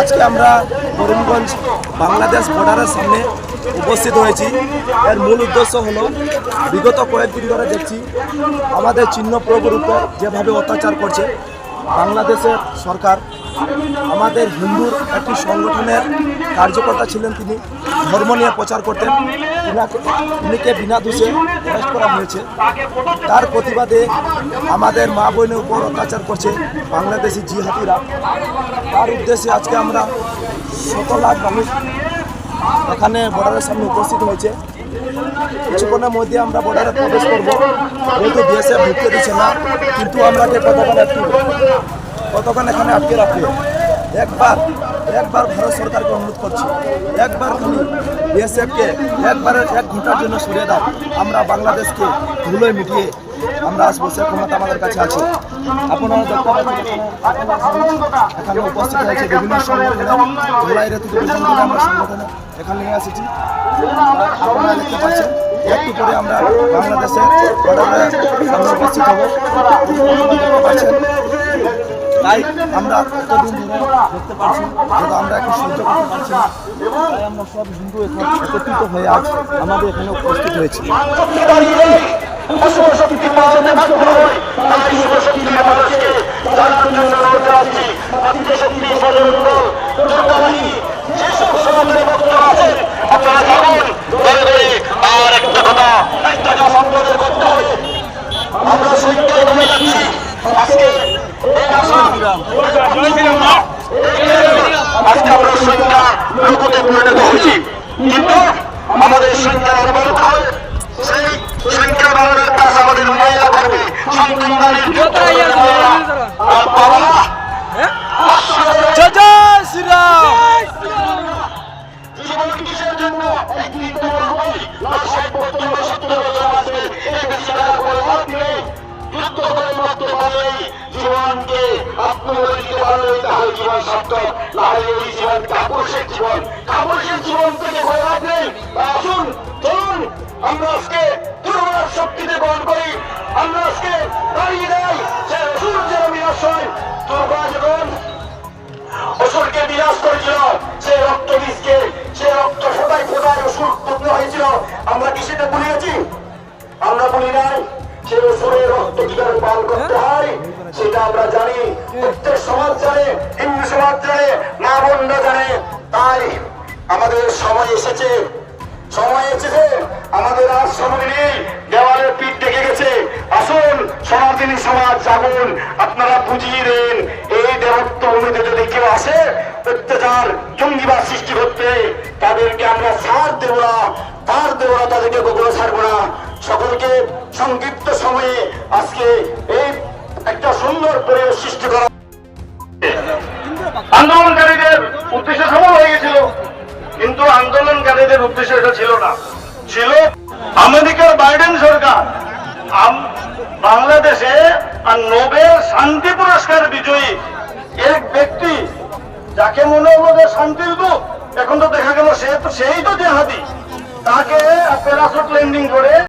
আজকে আমরা করিমগঞ্জ বাংলাদেশ বর্ডারের সামনে উপস্থিত হয়েছি। এর মূল উদ্দেশ্য হলো, বিগত কয়েকদিন ধরে দেখছি আমাদের চিহ্ন প্রভুর উপর যেভাবে অত্যাচার করছে বাংলাদেশের সরকার, আমাদের হিন্দুর একটি সংগঠনের কার্যকর্তা ছিলেন তিনি, ধর্ম নিয়ে প্রচার করতেন। তিনিকে বিনা দোষে অ্যারেস্ট করা হয়েছে। তার প্রতিবাদে আমাদের মা বোনের উপর অত্যাচার করছে বাংলাদেশি জিহাদিরা। তার উদ্দেশ্যে আজকে আমরা শত লাখ মানুষ এখানে বর্ডারের সামনে উপস্থিত হয়েছে। কিছুক্ষণের মধ্যে আমরা বর্ডারে প্রবেশ করব। যেহেতু বিএসএফ ঢুকতে দিচ্ছে না, কিন্তু আমরাকে কতক্ষণ আটকে কতক্ষণ এখানে আটকে রাখবে? একবার একবার ভারত সরকারকে অনুরোধ করছি, একবার তুমি বিএসএফকে একবারের এক ঘণ্টার জন্য সরিয়ে দাও। আমরা বাংলাদেশকে ধুলোয় মিটিয়ে আমরা আসব সে ক্ষমতা আমাদের কাছে আছে। আপনারা দেখতে পাচ্ছেন এখানে- উপস্থিত হয়েছে বিভিন্ন সংগঠনে আমরা সংগঠনে এখানে নিয়ে এসেছি। আপনারা দেখতে পাচ্ছেন একটু পরে আমরা বাংলাদেশের উপস্থিত হব। তাই আমরা এতদিন ধরে দেখতে পাচ্ছি যেহেতু আমরা এখন সহ্য করতে পারছি না তাই আমরা সব হিন্দু এখন একত্রিত হয়ে আজ আমাদের এখানে উপস্থিত হয়েছি। আপনারা জানুন ধরে ধরে আর একটা কথা একটা কাজ আপনাদের করতে হবে আমরা সৈক্যের সংখ্যা লোকতে পরিণত হয়েছি। কিন্তু আমাদের সংখ্যা অবরোধ হয় সেই সংখ্যা বাড়ানোর কাজ আমাদের মহিলা থাকবে সন্তানদের আর বাবা মা জীবন কিসের জন্য একটি তোমার হয় ষাট বছর বা সত্তর বছর আসবে এই বেশি টাকা করে লাভ নেই যুদ্ধ করে মাত্র পারলেই জীবনকে আত্মবলিতে পারলেই তাহলে জীবন সার্থক নাহলে এই জীবন কাপুরুষের জীবন কাপুরুষের জীবন থেকে ভয় নেই আসুন চলুন আমরা আজকে দুর্বল শক্তিতে আমরা কি সেটা ভুলে গেছি? আমরা বলি নাই। সে অসুরের রক্ত কি করে পান করতে হয়, সেটা আমরা জানি। প্রত্যেক সমাজ জানে, হিন্দু সমাজ জানে, মা বোনরা জানে। তাই আমাদের সময় এসেছে। সময় এসেছে। আমাদের আর সময় নেই। দেওয়ালের পিঠ ডেকে গেছে। আসুন, সনাতনী সমাজ জাগুন। আপনারা বুঝিয়ে দেন, এই দেবত্ব ভূমিতে যদি কেউ আসে, অত্যাচার, জঙ্গিবাদ সৃষ্টি করতে, তাদেরকে আমরা ছাড় দেব না। দেব না তাদেরকে কখনো ছাড়বো না। সকলকে সংক্ষিপ্ত সময়ে আজকে এই একটা সুন্দর পরিবেশ সৃষ্টি করা। আন্দোলনকারীদের উদ্দেশ্য সফল হয়ে গেছিল, কিন্তু আন্দোলনকারীদের উদ্দেশ্য এটা ছিল না। ছিল আমেরিকার বাইডেন সরকার। বাংলাদেশে আর নোবেল শান্তি পুরস্কার বিজয়ী এক ব্যক্তি, যাকে মনে হলো যে শান্তির দূত, এখন তো দেখা গেল সে তো, সেই তো জেহাদি। তাকে প্যারাসুট ল্যান্ডিং করে